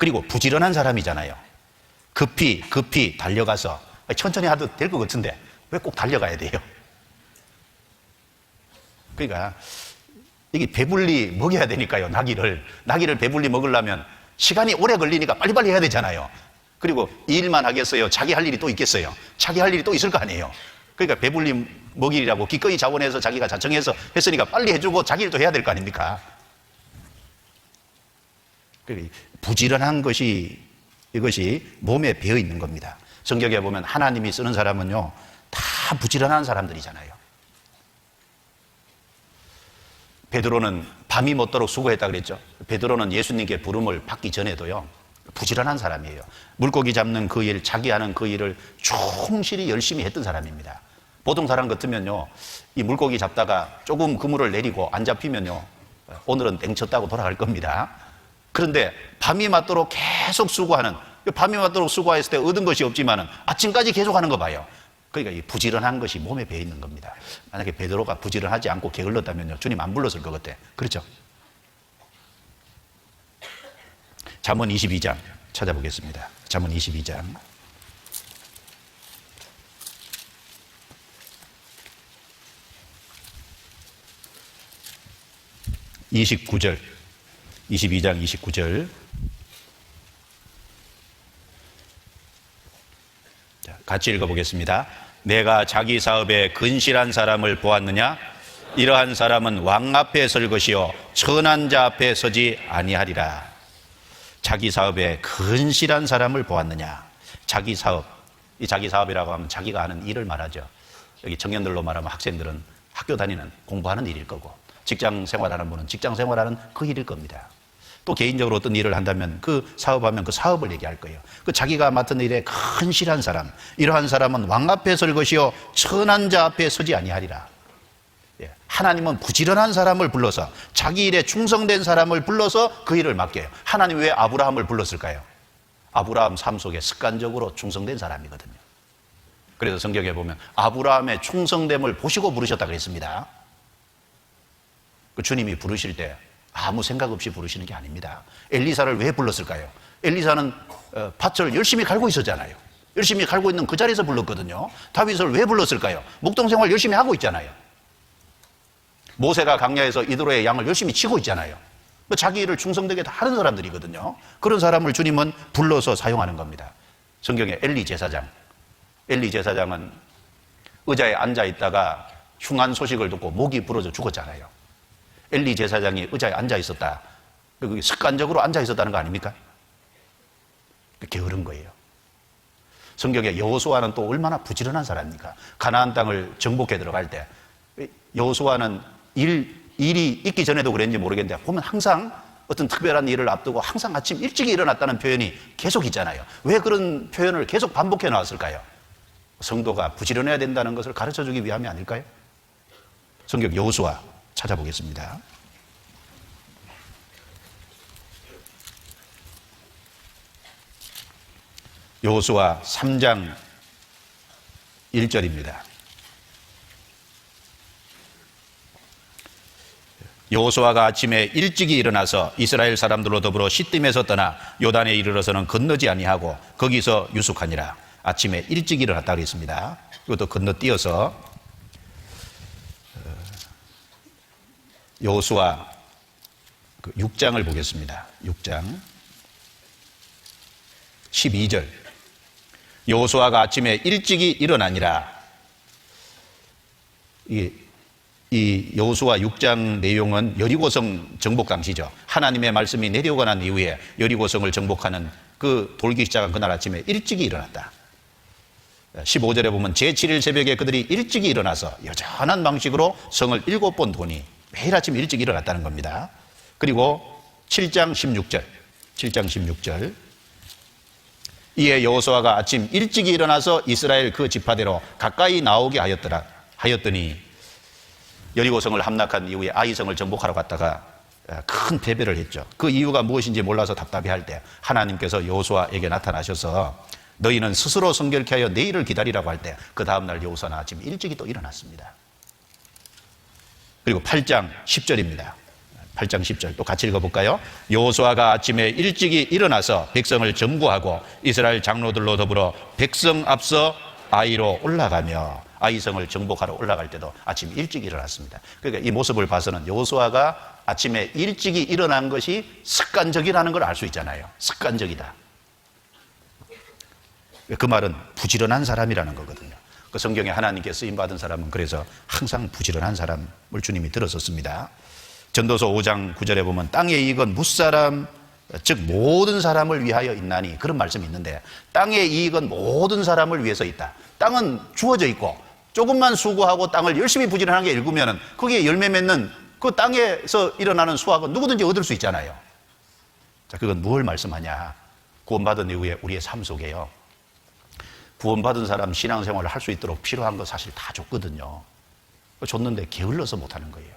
그리고 부지런한 사람이잖아요. 급히 급히 달려가서 천천히 하도 될 것 같은데 왜 꼭 달려가야 돼요? 그러니까 이게 배불리 먹여야 되니까요. 나기를 나기를 배불리 먹으려면 시간이 오래 걸리니까 빨리빨리 해야 되잖아요. 그리고 이 일만 하겠어요. 자기 할 일이 또 있겠어요. 자기 할 일이 또 있을 거 아니에요. 그러니까 배불리 먹이라고 기꺼이 자원해서 자기가 자청해서 했으니까 빨리 해주고 자기 일도 해야 될 거 아닙니까? 부지런한 것이 이것이 몸에 배어 있는 겁니다. 성경에 보면 하나님이 쓰는 사람은요 다 부지런한 사람들이잖아요. 베드로는 밤이 못도록 수고했다 그랬죠. 베드로는 예수님께 부름을 받기 전에도요. 부지런한 사람이에요. 물고기 잡는 그 일, 자기 하는 그 일을 충실히 열심히 했던 사람입니다. 보통 사람 같으면요. 이 물고기 잡다가 조금 그물을 내리고 안 잡히면요. 오늘은 땡쳤다고 돌아갈 겁니다. 그런데 밤이 맞도록 계속 수고하는 밤이 맞도록 수고했을 때 얻은 것이 없지만은 아침까지 계속 하는 거 봐요. 그러니까 이 부지런한 것이 몸에 배어 있는 겁니다. 만약에 베드로가 부지런하지 않고 게을렀다면요. 주님 안 불렀을 것 같아. 그렇죠? 잠언 22장 찾아보겠습니다. 잠언 22장. (29절) (22장) (29절) 자, 같이 읽어보겠습니다. 내가 자기 사업에 근실한 사람을 보았느냐? 이러한 사람은 왕 앞에 설 것이요 천한 자 앞에 서지 아니하리라. 자기 사업에 근실한 사람을 보았느냐? 자기 사업. 이 자기 사업이라고 하면 자기가 하는 일을 말하죠. 여기 청년들로 말하면 학생들은 학교 다니는 공부하는 일일 거고 직장 생활하는 분은 직장 생활하는 그 일일 겁니다. 또 개인적으로 어떤 일을 한다면 그 사업하면 그 사업을 얘기할 거예요. 그 자기가 맡은 일에 근실한 사람, 이러한 사람은 왕 앞에 설 것이요 천한 자 앞에 서지 아니하리라. 예, 하나님은 부지런한 사람을 불러서 자기 일에 충성된 사람을 불러서 그 일을 맡겨요. 하나님 왜 아브라함을 불렀을까요? 아브라함 삶 속에 습관적으로 충성된 사람이거든요. 그래서 성경에 보면 아브라함의 충성됨을 보시고 부르셨다 그랬습니다. 그 주님이 부르실 때 아무 생각 없이 부르시는 게 아닙니다. 엘리사를 왜 불렀을까요? 엘리사는 어, 밭을 열심히 갈고 있었잖아요. 열심히 갈고 있는 그 자리에서 불렀거든요. 다윗을 왜 불렀을까요? 목동 생활 열심히 하고 있잖아요. 모세가 강야에서 이도로의 양을 열심히 치고 있잖아요. 그 자기 일을 충성되게 다 하는 사람들이거든요. 그런 사람을 주님은 불러서 사용하는 겁니다. 성경에 엘리 제사장. 엘리 제사장은 의자에 앉아 있다가 흉한 소식을 듣고 목이 부러져 죽었잖아요. 엘리 제사장이 의자에 앉아 있었다. 그 습관적으로 앉아 있었다는 거 아닙니까? 게으른 거예요. 성경에 여호수아는 또 얼마나 부지런한 사람입니까? 가나안 땅을 정복해 들어갈 때 여호수아는 일 일이 있기 전에도 그랬는지 모르겠는데 보면 항상 어떤 특별한 일을 앞두고 항상 아침 일찍 일어났다는 표현이 계속 있잖아요. 왜 그런 표현을 계속 반복해 나왔을까요? 성도가 부지런해야 된다는 것을 가르쳐 주기 위함이 아닐까요? 성경 여호수아 찾아보겠습니다. 여호수아 3장 1절입니다. 여호수아가 아침에 일찍이 일어나서 이스라엘 사람들로 더불어 시딤에서 떠나 요단에 이르러서는 건너지 아니하고 거기서 유숙하니라. 아침에 일찍 일어났다 그랬습니다. 이것도 건너뛰어서 여호수아 6장을 그 보겠습니다. 6장 12절 여호수아가 아침에 일찍이 일어나니라. 이, 이 여호수아 6장 내용은 여리고성 정복 당시죠. 하나님의 말씀이 내려오고 난 이후에 여리고성을 정복하는 그 돌기 시작한 그날 아침에 일찍이 일어났다. 15절에 보면 제7일 새벽에 그들이 일찍이 일어나서 여전한 방식으로 성을 일곱 번 도니 매일 아침 일찍 일어났다는 겁니다. 그리고 7장 16절, 7장 16절. 이에 여호수아가 아침 일찍이 일어나서 이스라엘 그 지파대로 가까이 나오게 하였더라 하였더니 여리고성을 함락한 이후에 아이성을 정복하러 갔다가 큰 패배를 했죠. 그 이유가 무엇인지 몰라서 답답해할 때 하나님께서 여호수아에게 나타나셔서 너희는 스스로 성결케 하여 내일을 기다리라고 할 때 그 다음 날 여호수아는 아침 일찍이 또 일어났습니다. 그리고 8장 10절입니다. 8장 10절 또 같이 읽어볼까요? 여호수아가 아침에 일찍이 일어나서 백성을 전부하고 이스라엘 장로들로 더불어 백성 앞서 아이로 올라가며 아이성을 정복하러 올라갈 때도 아침 일찍 일어났습니다. 그러니까 이 모습을 봐서는 여호수아가 아침에 일찍이 일어난 것이 습관적이라는 걸 알 수 있잖아요. 습관적이다. 그 말은 부지런한 사람이라는 거거든요. 그 성경에 하나님께 쓰임 받은 사람은 그래서 항상 부지런한 사람을 주님이 들었었습니다. 전도서 5장 9절에 보면 땅의 이익은 무사람 즉 모든 사람을 위하여 있나니 그런 말씀이 있는데 땅의 이익은 모든 사람을 위해서 있다. 땅은 주어져 있고 조금만 수고하고 땅을 열심히 부지런하게 일구면은 거기에 열매 맺는 그 땅에서 일어나는 수확은 누구든지 얻을 수 있잖아요. 자, 그건 무엇을 말씀하냐? 구원받은 이후에 우리의 삶 속에요. 구원받은 사람 신앙생활을 할 수 있도록 필요한 거 사실 다 줬거든요. 줬는데 게을러서 못하는 거예요.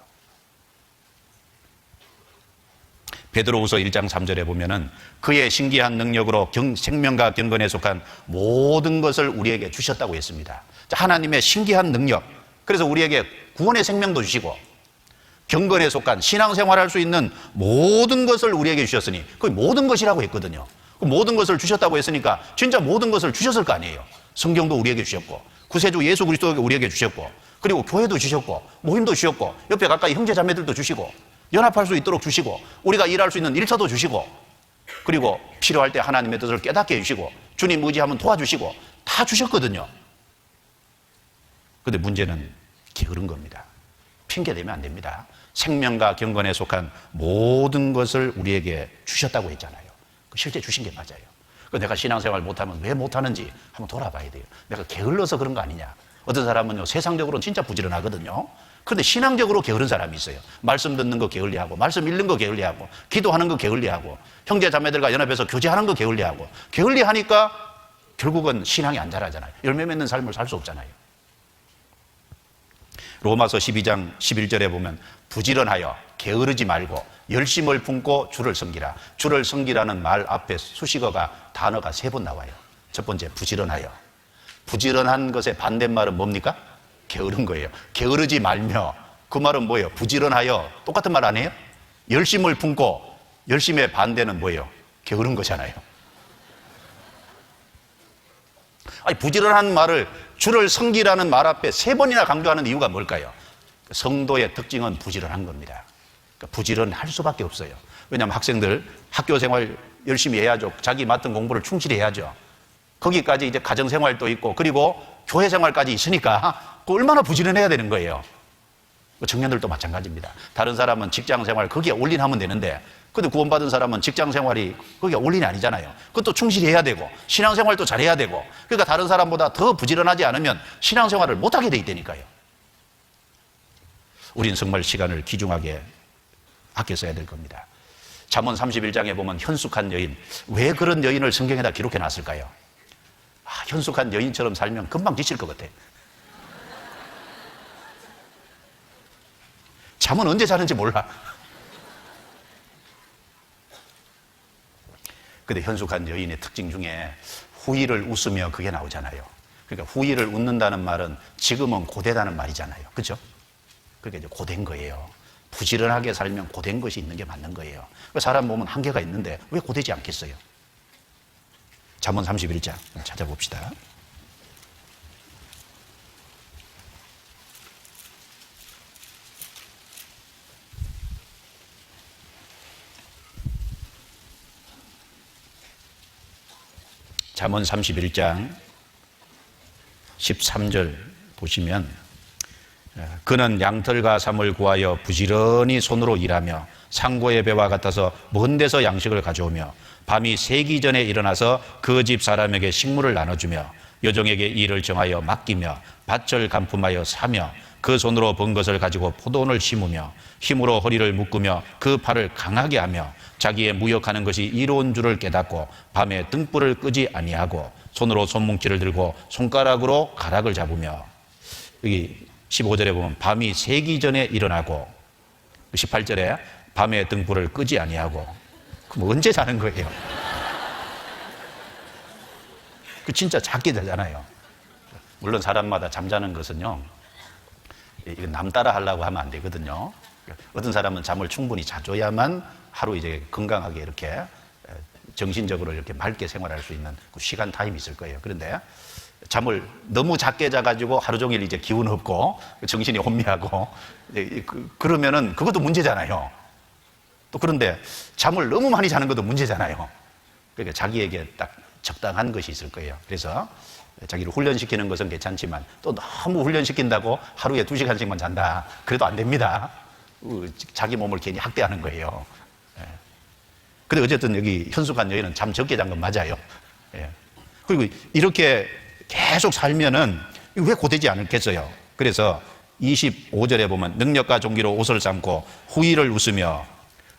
베드로후서 1장 3절에 보면은 그의 신기한 능력으로 경, 생명과 경건에 속한 모든 것을 우리에게 주셨다고 했습니다. 자, 하나님의 신기한 능력. 그래서 우리에게 구원의 생명도 주시고 경건에 속한 신앙생활 할 수 있는 모든 것을 우리에게 주셨으니 그 모든 것이라고 했거든요. 그 모든 것을 주셨다고 했으니까 진짜 모든 것을 주셨을 거 아니에요. 성경도 우리에게 주셨고 구세주 예수 그리스도가 우리에게 주셨고 그리고 교회도 주셨고 모임도 주셨고 옆에 가까이 형제 자매들도 주시고 연합할 수 있도록 주시고 우리가 일할 수 있는 일터도 주시고 그리고 필요할 때 하나님의 뜻을 깨닫게 해주시고 주님 의지하면 도와주시고 다 주셨거든요. 근데 문제는 게으른 겁니다. 핑계 대면 안 됩니다. 생명과 경건에 속한 모든 것을 우리에게 주셨다고 했잖아요. 그 실제 주신 게 맞아요. 그 내가 신앙생활 못하면 왜 못하는지 한번 돌아봐야 돼요. 내가 게을러서 그런 거 아니냐. 어떤 사람은요, 세상적으로는 진짜 부지런하거든요. 그런데 신앙적으로 게으른 사람이 있어요. 말씀 듣는 거 게을리하고, 말씀 읽는 거 게을리하고, 기도하는 거 게을리하고, 형제 자매들과 연합해서 교제하는 거 게을리하고, 게을리하니까 결국은 신앙이 안 자라잖아요. 열매 맺는 삶을 살 수 없잖아요. 로마서 12장 11절에 보면 부지런하여 게으르지 말고 열심을 품고 주를 섬기라. 주를 섬기라는 말 앞에 수식어가 단어가 세 번 나와요. 첫 번째 부지런하여. 부지런한 것의 반대말은 뭡니까? 게으른 거예요. 게으르지 말며 그 말은 뭐예요? 부지런하여 똑같은 말 아니에요? 열심을 품고 열심의 반대는 뭐예요? 게으른 거잖아요. 아니 부지런한 말을 주를 섬기라는 말 앞에 세 번이나 강조하는 이유가 뭘까요? 성도의 특징은 부지런한 겁니다. 그러니까 부지런할 수밖에 없어요. 왜냐하면 학생들 학교 생활 열심히 해야죠. 자기 맡은 공부를 충실히 해야죠. 거기까지 이제 가정 생활도 있고 그리고 교회 생활까지 있으니까 그 얼마나 부지런해야 되는 거예요. 그 청년들도 마찬가지입니다. 다른 사람은 직장 생활 거기에 올인하면 되는데 근데 구원받은 사람은 직장 생활이 거기에 올인이 아니잖아요. 그것도 충실히 해야 되고 신앙 생활도 잘해야 되고 그러니까 다른 사람보다 더 부지런하지 않으면 신앙 생활을 못하게 돼 있다니까요. 우린 정말 시간을 귀중하게 아껴 써야 될 겁니다. 잠언 31장에 보면 현숙한 여인 왜 그런 여인을 성경에다 기록해 놨을까요? 아, 현숙한 여인처럼 살면 금방 지칠 것 같아. 잠은 언제 자는지 몰라. 근데 현숙한 여인의 특징 중에 후일을 웃으며 그게 나오잖아요. 그러니까 후일을 웃는다는 말은 지금은 고되다는 말이잖아요. 그죠? 그러니까 이제 고된 거예요. 부지런하게 살면 고된 것이 있는 게 맞는 거예요. 그 사람 보면 한계가 있는데 왜 고되지 않겠어요? 잠언 31장 찾아봅시다. 잠언 31장 13절 보시면 그는 양털과 삼을 구하여 부지런히 손으로 일하며 상고의 배와 같아서 먼 데서 양식을 가져오며 밤이 새기 전에 일어나서 그 집 사람에게 식물을 나눠주며 여종에게 일을 정하여 맡기며 밭을 간품하여 사며 그 손으로 번 것을 가지고 포도원을 심으며 힘으로 허리를 묶으며 그 팔을 강하게 하며 자기의 무역하는 것이 이로운 줄을 깨닫고 밤에 등불을 끄지 아니하고 손으로 손뭉치를 들고 손가락으로 가락을 잡으며 여기 15절에 보면 밤이 새기 전에 일어나고 18절에 밤에 등불을 끄지 아니하고 그럼 언제 자는 거예요? 그 진짜 작게 되잖아요. 물론 사람마다 잠자는 것은요. 이거 남 따라 하려고 하면 안 되거든요. 어떤 사람은 잠을 충분히 자줘야만 하루 이제 건강하게 이렇게 에, 정신적으로 이렇게 맑게 생활할 수 있는 그 시간 타임이 있을 거예요. 그런데 잠을 너무 작게 자가지고 하루 종일 이제 기운 없고 정신이 혼미하고 이제 그- 그러면은 그것도 문제잖아요. 또 그런데 잠을 너무 많이 자는 것도 문제잖아요. 그러니까 자기에게 딱 적당한 것이 있을 거예요. 그래서 자기를 훈련시키는 것은 괜찮지만 또 너무 훈련시킨다고 하루에 두 시간씩만 잔다. 그래도 안 됩니다. 어, 자기 몸을 괜히 학대하는 거예요. 예. 근데 어쨌든 여기 현숙한 여인은 잠 적게 잔 건 맞아요. 예. 그리고 이렇게 계속 살면은 왜 고되지 않겠어요? 그래서 25절에 보면 능력과 종기로 옷을 삼고 후일을 웃으며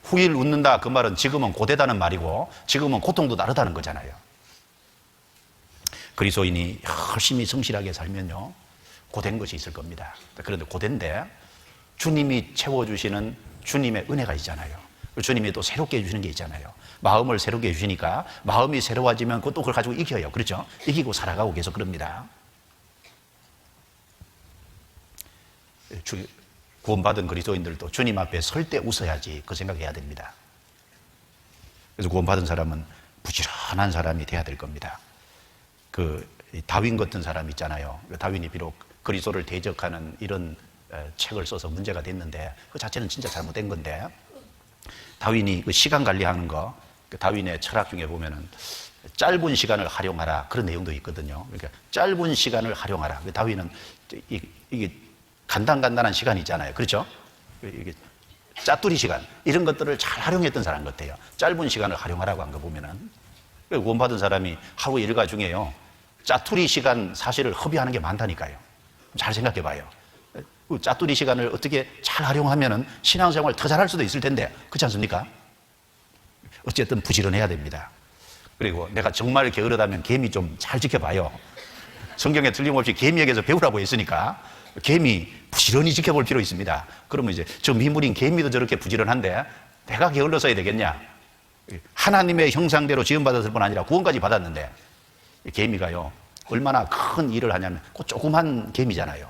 후일 웃는다 그 말은 지금은 고되다는 말이고 지금은 고통도 다르다는 거잖아요. 그리스도인이 열심히 성실하게 살면요 고된 것이 있을 겁니다. 그런데 고된데 주님이 채워주시는 주님의 은혜가 있잖아요. 주님이 또 새롭게 해주시는 게 있잖아요. 마음을 새롭게 해주시니까 마음이 새로워지면 그것도 그걸 가지고 이겨요. 그렇죠? 이기고 살아가고 계속 그럽니다. 주, 구원받은 그리스도인들도 주님 앞에 설 때 웃어야지 그 생각해야 됩니다. 그래서 구원받은 사람은 부지런한 사람이 돼야 될 겁니다. 그 다윈 같은 사람 있잖아요. 그 다윈이 비록 그리스도를 대적하는 이런 에, 책을 써서 문제가 됐는데 그 자체는 진짜 잘못된 건데 다윈이 그 시간 관리하는 거, 그 다윈의 철학 중에 보면은 짧은 시간을 활용하라 그런 내용도 있거든요. 그러니까 짧은 시간을 활용하라. 그 다윈은 이- 이게 간단간단한 시간이 있잖아요. 그렇죠? 이게 짜투리 시간 이런 것들을 잘 활용했던 사람 같아요. 짧은 시간을 활용하라고 한 거 보면은 그 구원받은 사람이 하루 일과 중에요. 짜투리 시간 사실을 허비하는 게 많다니까요. 잘 생각해 봐요. 그 짜투리 시간을 어떻게 잘 활용하면은 신앙생활 더 잘할 수도 있을 텐데 그렇지 않습니까? 어쨌든 부지런해야 됩니다. 그리고 내가 정말 게으르다면 개미 좀 잘 지켜봐요. 성경에 틀림없이 개미에게서 배우라고 했으니까 개미 부지런히 지켜볼 필요 있습니다. 그러면 이제 저 미물인 개미도 저렇게 부지런한데 내가 게을러서야 되겠냐? 하나님의 형상대로 지음받았을 뿐 아니라 구원까지 받았는데 개미가요 얼마나 큰 일을 하냐면 그 조그만 개미잖아요.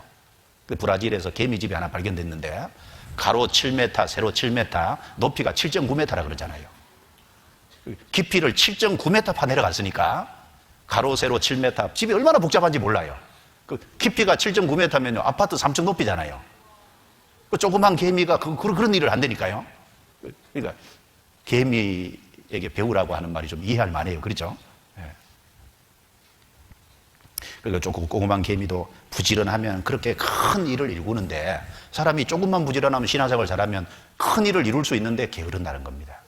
그 브라질에서 개미집이 하나 발견됐는데 가로 7m, 세로 7m, 높이가 7.9m라 그러잖아요. 깊이를 7.9m 파 내려갔으니까 가로 세로 7m 집이 얼마나 복잡한지 몰라요. 그 깊이가 7.9m면요 아파트 3층 높이잖아요. 그 조그만 개미가 그, 그- 그런 일을 한다니까요. 그러니까 개미에게 배우라고 하는 말이 좀 이해할 만해요. 그렇죠? 예. 그리고 조금 조그만 개미도 부지런하면 그렇게 큰 일을 이루는데 사람이 조금만 부지런하면 신앙생활 잘하면 큰 일을 이룰 수 있는데 게으른다는 겁니다.